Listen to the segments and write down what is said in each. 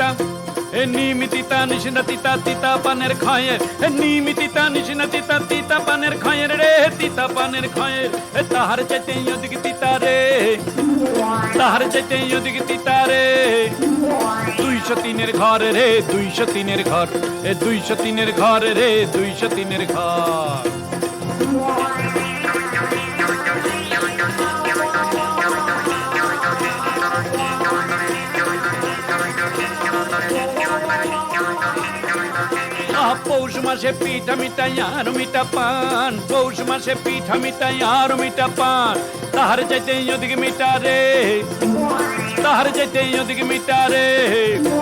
নিমিতিতা এ নিমিতিতা নিশিনাতিতা তিতা পানের খয়ের এ নিমিতিতা নিশিনাতিতা তিতা পানের খয়ের রে তিতা পানের খয়ের এ তাহার চাইতে ইয়দিক তিতা রে। তাহার চাইতে ইয়দিক তিতা রে। দুইশো তিনের ঘর রে, দুইশো তিনের ঘর। এ দুইশো তিনের ঘর রে, দুইশো তিনের ঘর। মাসে পিঠা মিঠাই আর মিঠা পান। পৌষ মাসে পিঠা মিঠাই আর মিঠা পান। তাহার যাইতে ওদিকে মিঠা রে। তাহার যেতে ওদিকে মিঠা রে।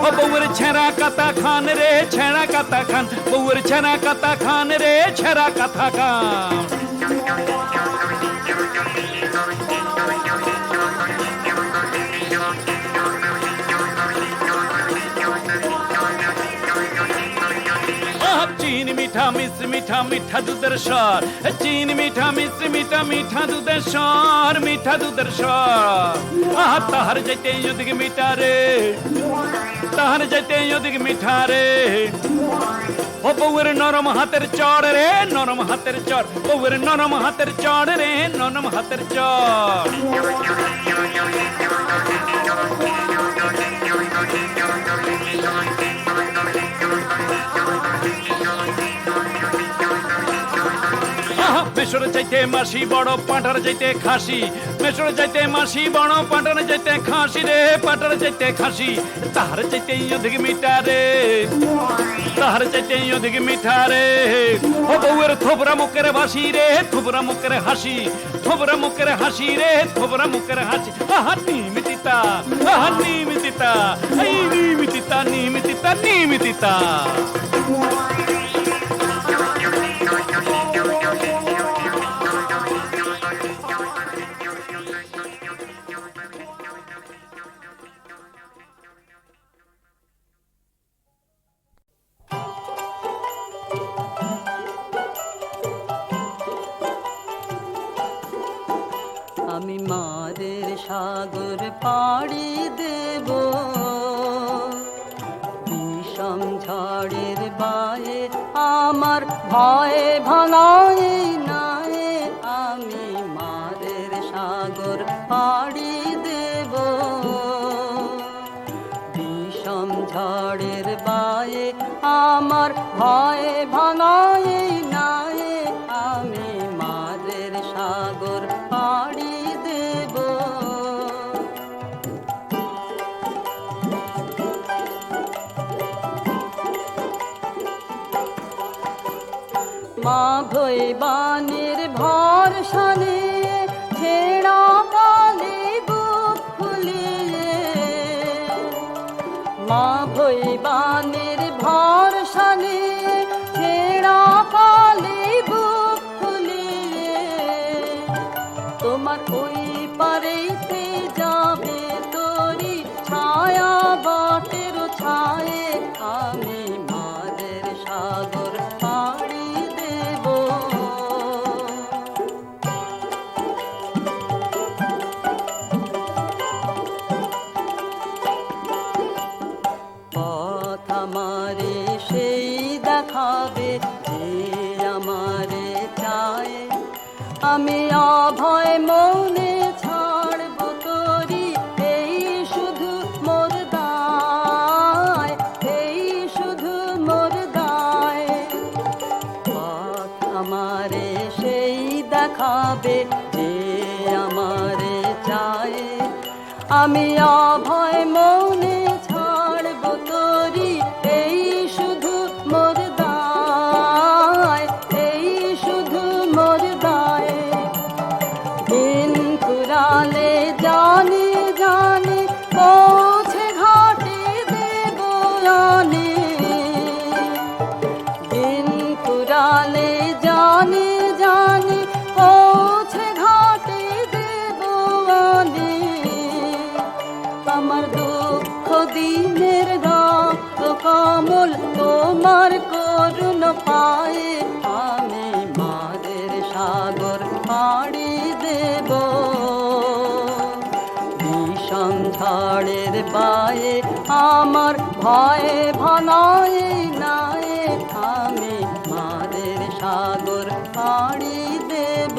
ও বউয়ের ছেঁড়া কাতা খান রে, ছেঁড়া কাতা খান। বউয়ের ছেঁড়া কাতা খান রে, ছেঁড়া কাতা খান। মিঠা মিঠা দুধের স্বর, চিন মিঠা, মিশ্রি মিঠা মিঠা দুধের স্বর, মিঠা দুধের স্বর। আহ, তাহার যাইতে ওদিকে মিঠা রে। তাহার যাইতে ওদিকে মিঠা রে। ও বউয়ের নরম হাতের চড় রে, নরম হাতের চড় বউয়ের নরম হাতের চড় রে, নরম হাতের চড় মেশর চাইতে মাসি, বড় পাঁঠার চাইতে খাসি। মেশর চাইতে মাসি, বড় পাঁঠার চাইতে খাসি রে, পাঁঠার চাইতে খাসি। তাহার চাইতে অধিক মিঠা রে। তাহার চাইতে অধিক মিঠা রে। ও বউয়ের থোবরা মুখের বাসি রে, থোবরা মুখের হাসি। থোবরা মুখের হাসি রে, থোবরা মুখের হাসি। আহা, নিমিতিতা আহা, নিমিতিতা। এই নিমিতিতা নিমিতিতা নিমিতিতা। ঝড়ের বায়ে আমার ভয়ে ভাঙায় নাই আমি মাদের সাগর পাড়ি দেব। মা ভৈবানের ভরসানে মা ভৈবানের ভরসানে ছেড়া কালে বুক ফুলিয়ে তোমার ওই পারেতে মৌনে এই শুধু মোর দায় এই শুধু মোর দায়। আমারে সেই আমি অভয় মৌনে আমার ভয়ে ভনয়ে নায়ে আমি মাদের সাগর পাড়ি দেব।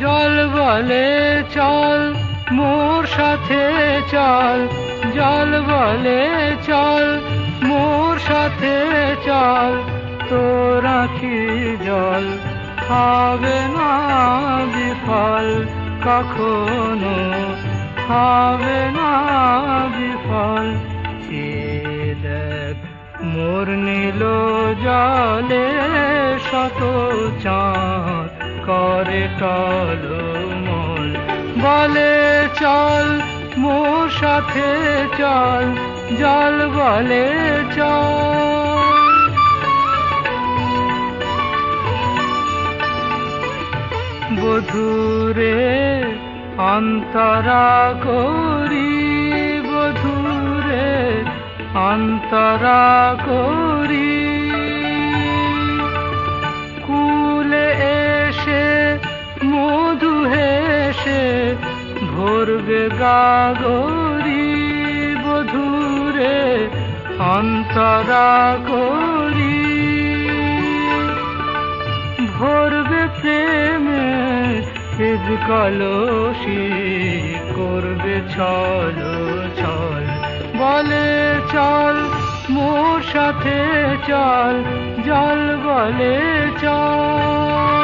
জল বলে চল, মোর সাথে চল জল বলে চল, মোর সাথে চল তোর আখি জল। হবে না বিফল, কখনো হবে না বিফল। মোর নীল জলে শত চাঁদ, করে টলমল। বলে চল মোর সাথে চল জল বলে চল। বধুরে অন্তরা করি বধুরে অন্তরা করি। ভরবে গাগরি বধুরে অন্তরা করি ভরবে প্রেমে হিজ কলসি করবে ছল ছল। বলে চল, মোর সাথে চল, জল বলে চল।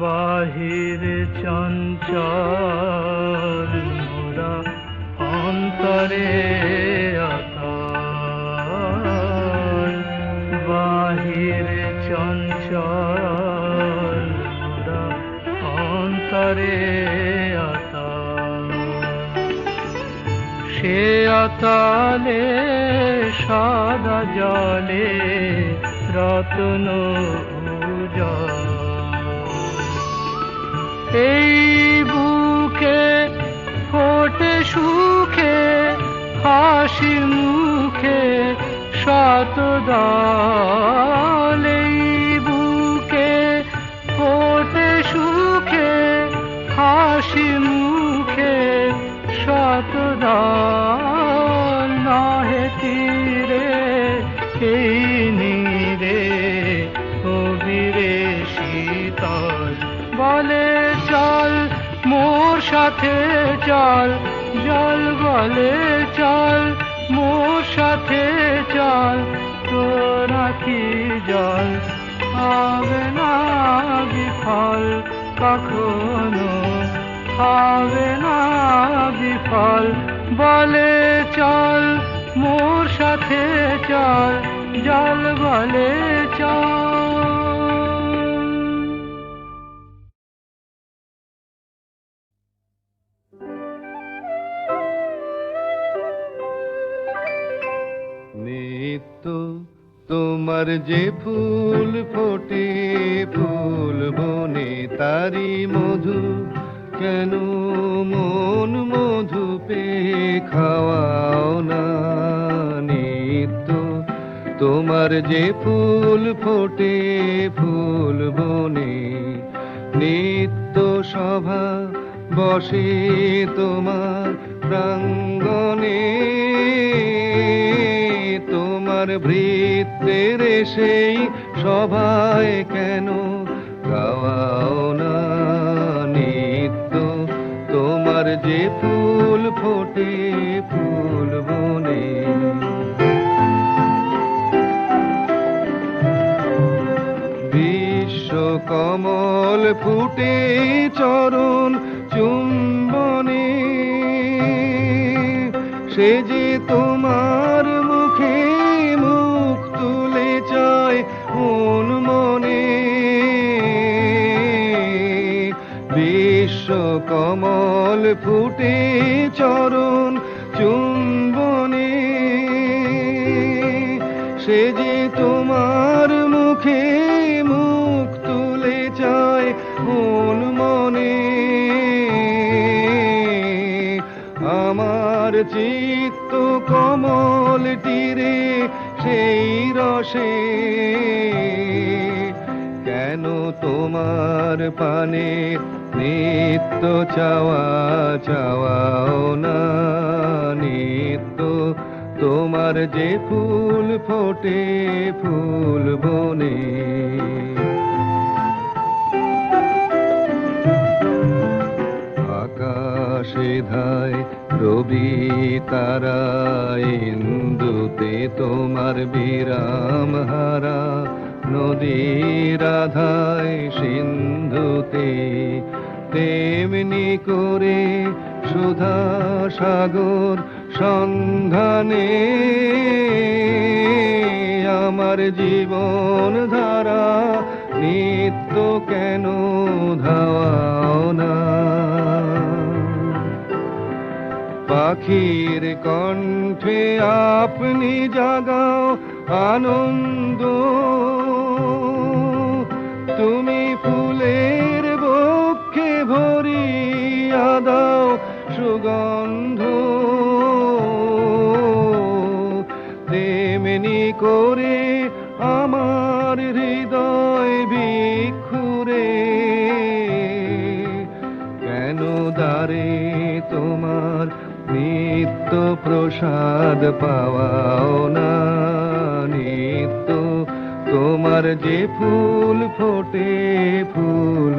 বাহির চঞ্চল মোরা অন্তরে অতল বাহির চঞ্চল মোরা অন্তরে সে অতলে সদা জলে রতন উজল এই বুকে ফোটে সুখে, হাসি মুখে শত এই বুকে ফোটে সুখে, হাসি মুখে শত দল। নহে তীরে এই সাথে চল, জল বলে চল, মোর সাথে চল, তোর আখি জল? হবে না বিফল, কখনো হবে না বিফল। বলে চল, মোর সাথে চল, জল বলে তোমার যে ফুল ফোটে, ফুল বনে তারি মধু। কেন মন মধু পে খাওয়াও না নিত্য? তোমার যে ফুল ফোটে, ফুল বনে নিত্য সভা বসে তোমার প্রাঙ্গণে। তোমার ভৃত্যের সেই সভায় কেন গাওয়াও না নিত্য? তোমার যে ফুল ফোটে ফুল বনে। বিশ্ব কমল ফুটে চরণ চুম্বনে। সে যে তোমার ফুটে চরণ চুম্বনে। সে যে তোমার মুখে মুখ তুলে চায় মন মনে। আমার চিত্ত কমল তীরে সেই রসে। কেন তোমার পানে নিত্য চাওয়া, চাওয়াও না। নিত্য তোমার যে ফুল ফোটে, ফুল বনে। আকাশে ধায় রবি তারা, ইন্দুতে তোমার বিরাম হারা। নদী রাধায় সিন্ধুতে তেমনি করে সুধা সাগর সন্ধানে আমার জীবন ধারা নিত্য কেন ধাওয়াও না? পাখির কণ্ঠে আপনি জাগাও আনন্দ দাও সুগন্ধ। তেমনি করে আমার হৃদয় ভিক্ষুরে কেন দারে তোমার নিত্য প্রসাদ পাওয়াও না? নিত্য তোমার যে ফুল ফোটে ফুল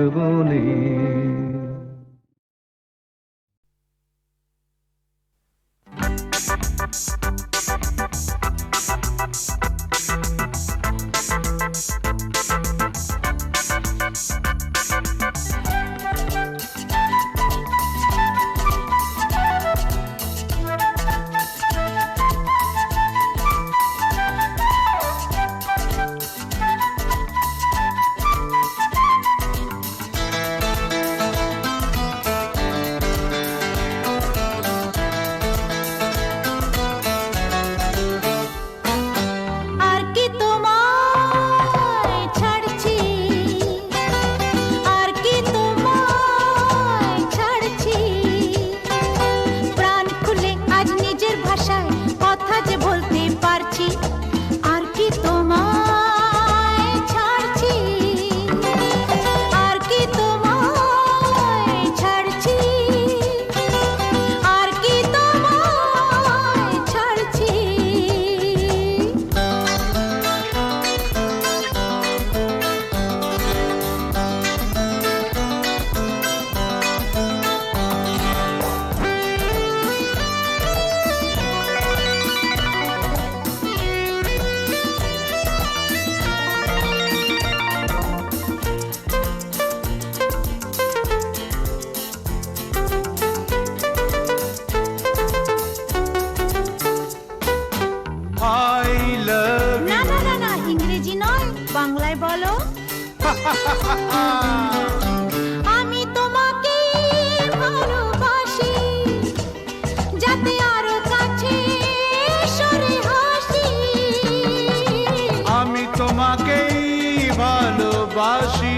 তোমাকেই ভালোবাসি।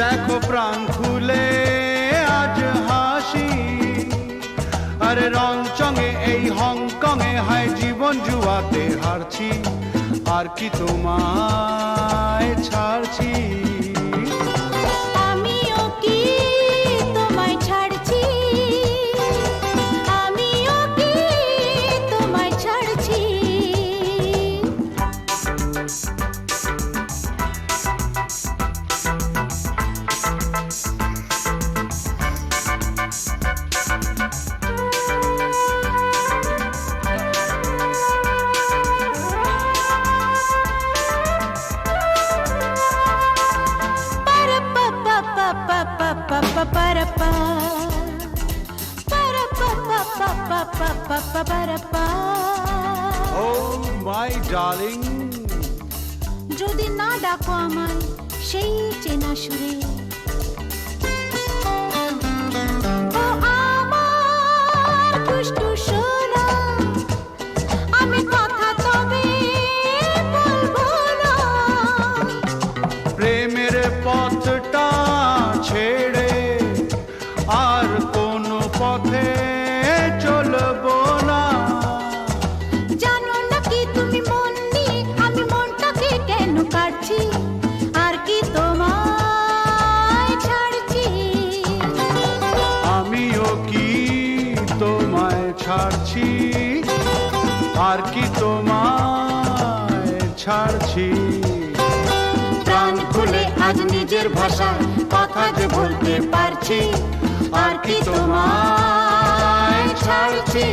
দেখো প্রাণ খুলে আজ হাসি। আরে রংচঙে এই হংকংয়ে হায় জীবন জুয়াতে হারছি। আর কি তোমায় ছাড়ছি? ডার্লিং যদি না ডাকো আমায় সেই চেনা সুরে ছাড়ছি। প্রাণ খুলে আজ নিজের ভাষায় কথা যে বলতে পারছি আর কি তোমায় ছাড়ছি?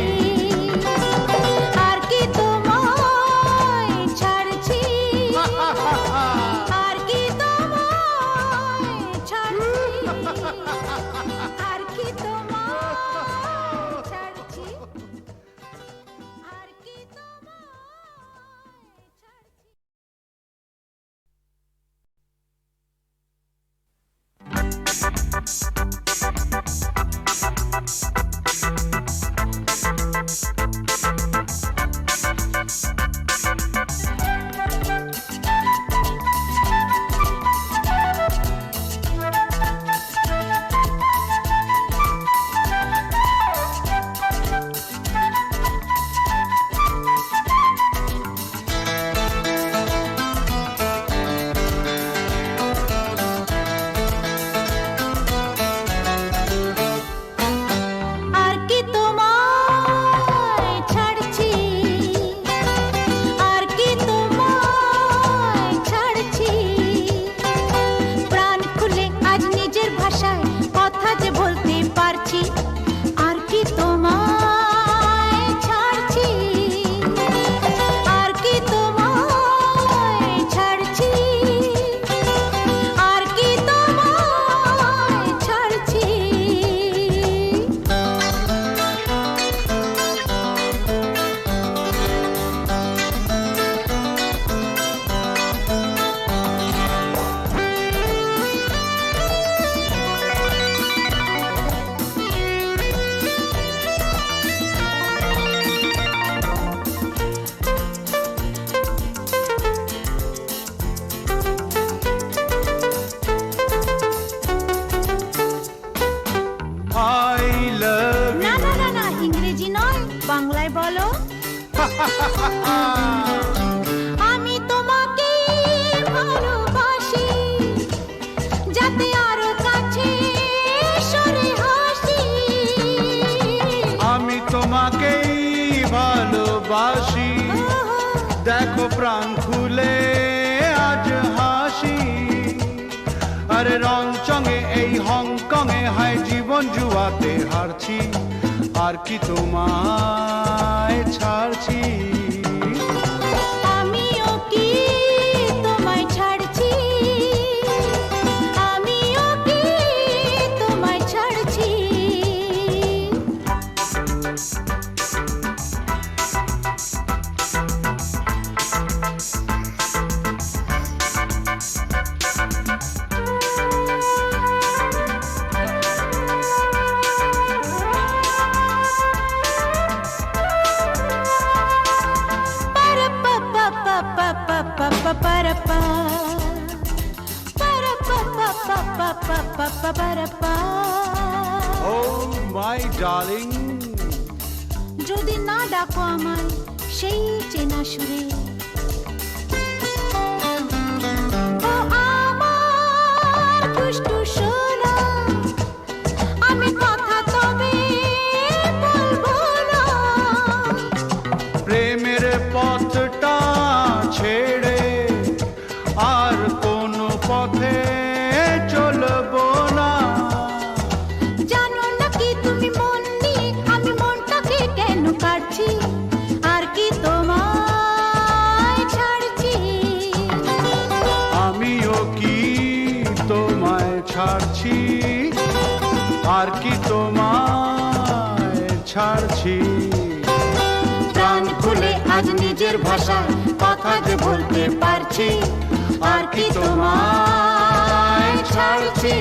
আমি তোমাকে ভালোবাসি, যাতে আরও প্রাণ খুলে আজ হাসি। আরে রংচঙে এই হংকংয়ে হায় জীবন জুয়াতে হারছি। আর কি তোমায় ছাড়ছি? ডাকো আমায় সেই চেনা সুরে। ছাড়ছি? আর কি তোমায় ছাড়ছি? প্রাণ খুলে আজ নিজের ভাষা, কথা যে বলতে পারছি। আর কি তোমায় ছাড়ছি?